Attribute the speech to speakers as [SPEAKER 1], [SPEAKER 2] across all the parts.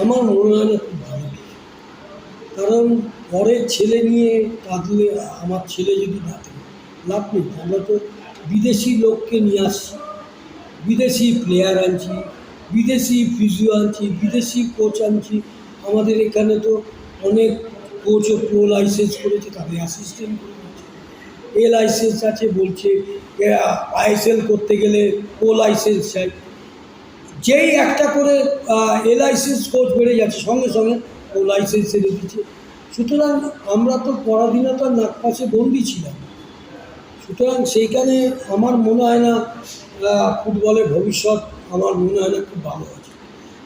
[SPEAKER 1] আমার মনে হয় না খুব ভালো। কারণ পরের ছেলে নিয়ে কাঁদলে আমার ছেলে যদি ডাকে, লাভ নেই, আমরা তো বিদেশি লোককে নিয়ে আসছি। বিদেশি প্লেয়ার আনছি, বিদেশি ফিজিও আনছি, বিদেশি কোচ আনছি। আমাদের এখানে তো অনেক কোচও প্রো লাইসেন্স করেছে, তাদের অ্যাসিস্ট্যান্ট এ লাইসেন্স আছে বলছে আইএসএল করতে গেলে ও লাইসেন্স চাই। যেই একটা করে এ লাইসেন্স কোচ বেড়ে যাচ্ছে, সঙ্গে সঙ্গে ও লাইসেন্স এনে দিচ্ছে। সুতরাং আমরা তো পরাধীনতার নাগপাশে বন্দি ছিলাম। সুতরাং সেইখানে আমার মনে হয় না ফুটবলের ভবিষ্যৎ আমার মনে হয় না খুব ভালো আছে।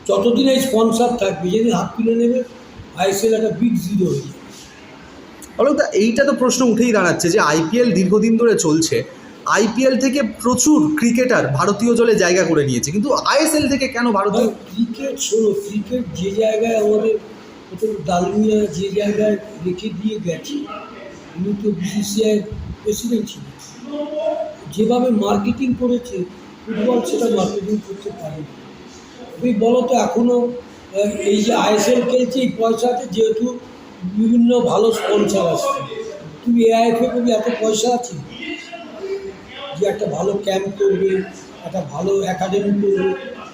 [SPEAKER 1] যতদিন এই স্পন্সার থাকবে, যেদিন হাত তুলে নেবে, আইএসএল একটা বিগ জিরো হয়ে যাবে।
[SPEAKER 2] অলোকদা এইটা তো প্রশ্ন উঠেই দাঁড়াচ্ছে যে আইপিএল দীর্ঘদিন ধরে চলছে। আইপিএল থেকে প্রচুর ক্রিকেটার ভারতীয় জলে জায়গা করে নিয়েছে। কিন্তু আইএসএল থেকে কেন ভারতীয়
[SPEAKER 1] ক্রিকেট শোনো ক্রিকেট যে জায়গায় আমাদের ডালমিয়া যে জায়গায় রেখে দিয়ে গেছে উনি তো বিসিসিআই প্রেসিডেন্ট ছিলেন যেভাবে মার্কেটিং করেছে ফুটবল সেটা মার্কেটিং করতে পারে তুমি বলো তো এখনও এই যে আইএসএল খেলছে, এই পয়সাতে যেহেতু বিভিন্ন ভালো স্পন্সার আসছে। তুমি এআইএফএ করবে এত পয়সা আছে? যে একটা ভালো ক্যাম্প করবে একটা ভালো একাডেমি করবে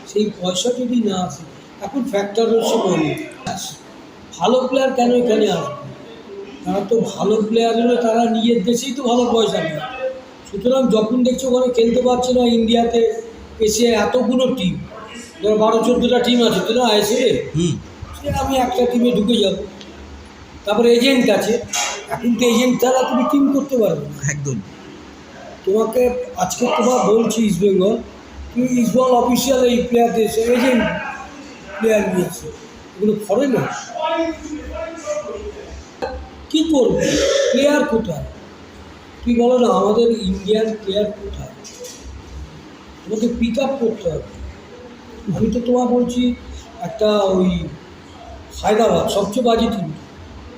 [SPEAKER 1] সেই পয়সা যদি না আসে এখন ফ্যাক্টর হচ্ছে মনে ভালো প্লেয়ার কেন এখানে আসবে? তারা তো ভালো প্লেয়ার হলে তারা নিজের দেশেই তো ভালো পয়সা পায়। সুতরাং যখন দেখছ ওখানে খেলতে পারছে না ইন্ডিয়াতে এসে এতগুলো টিম ধরো বারো চোদ্দোটা টিম আছে তো না এসে
[SPEAKER 2] হুম।
[SPEAKER 1] সে আমি একটা টিমে ঢুকে যাব। তারপরে এজেন্ট আছে। এখন তো এজেন্ট ছাড়া তুমি টিম করতে পারবে না।
[SPEAKER 2] একদম।
[SPEAKER 1] তোমাকে আজকে তোমার বলছি ইস্ট বেঙ্গল তুমি ইস্ট বেঙ্গল অফিসিয়াল এই প্লেয়ারদের এজেন্ট প্লেয়ার নিয়েছে এগুলো ফরেনার কী করবে? প্লেয়ার কোথায়? তুই বলো না, আমাদের ইন্ডিয়ান প্লেয়ার কোথায়? তোমাকে পিক আপ করতে হবে। আমি তো তোমার বলছি, একটা ওই হায়দ্রাবাদ, সবচেয়ে বাজে টিম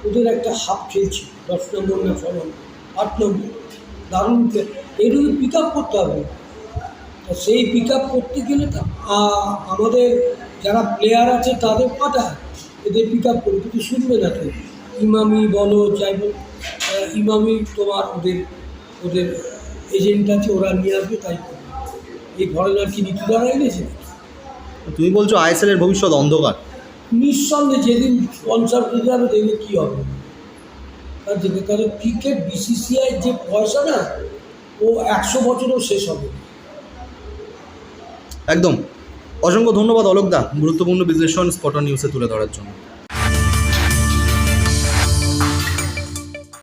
[SPEAKER 1] ওদের একটা হাফ খেলছে, দশ নম্বর না ছ নম্বর, আট নম্বর। দারুণ এইটুকু পিক আপ করতে হবে তা সেই পিক আপ করতে গেলে তো আমাদের যারা প্লেয়ার আছে তাদের পাঠায় এদের পিক আপ করে কিন্তু শুনবে না কেউ। ইমামি বলো যাই বলো ইমামি তোমার ওদের ওদের এজেন্ট আছে ওরা নিয়ে আসবে তাই করবে। এই ঘটনার কি নীতি দ্বারা এনেছে?
[SPEAKER 2] তুমি বলছো আইএসএল এর ভবিষ্যৎ অন্ধকার।
[SPEAKER 1] নিঃসন্দেহে যেদিন স্পন্সার পেয়ে যাবে দেখবে কী হবে। আর দেখবে কারণ ক্রিকেট বিসিসিআই যে পয়সা না, ও একশো বছরও শেষ হবে।
[SPEAKER 2] একদম। অসংখ্য ধন্যবাদ অলোকদা গুরুত্বপূর্ণ বিশ্লেষণ স্পটন নিউজে তুলে ধরার জন্য।